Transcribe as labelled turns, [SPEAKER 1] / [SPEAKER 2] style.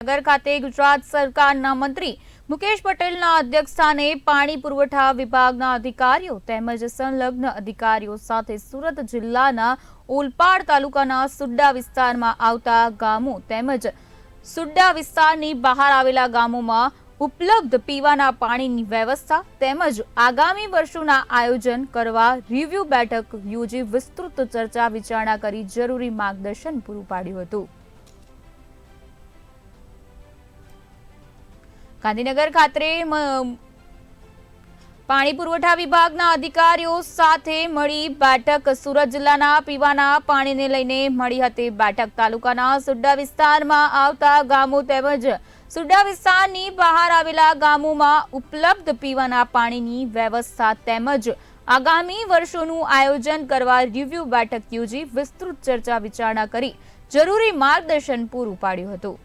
[SPEAKER 1] નગર ખાતે ગુજરાત સરકારના મંત્રી મુકેશ પટેલના અધ્યક્ષસ્થાને પાણી પુરવઠા વિભાગના અધિકારીઓ તેમજ સંલગ્ન અધિકારીઓ સાથે સુરત જિલ્લાના ઓલપાડ તાલુકાના સુડ્ડા વિસ્તારમાં આવતા ગામો તેમજ સુડ્ડા વિસ્તારની બહાર આવેલા ગામોમાં ઉપલબ્ધ પીવાના પાણીની વ્યવસ્થા તેમજ આગામી વર્ષોના આયોજન કરવા રિવ્યુ બેઠક યોજી વિસ્તૃત ચર્ચા વિચારણા કરી જરૂરી માર્ગદર્શન પૂરું પાડ્યું હતું. ગાંધીનગર ખાતે પાણી પુરવઠા વિભાગના અધિકારીઓ સાથે મળી બેઠક. સુરત જિલ્લાના પીવાના પાણીને લઈને મળી હતી બેઠક. તાલુકાના સુડ્ડા વિસ્તારમાં આવતા ગામો તેમજ સુડ્ડા વિસ્તારની બહાર આવેલા ગામોમાં ઉપલબ્ધ પીવાના પાણીની વ્યવસ્થા તેમજ આગામી વર્ષોનું આયોજન કરવા રિવ્યુ બેઠક યોજી વિસ્તૃત ચર્ચા વિચારણા કરી. જરૂરી માર્ગદર્શન પૂરું પાડ્યું હતું.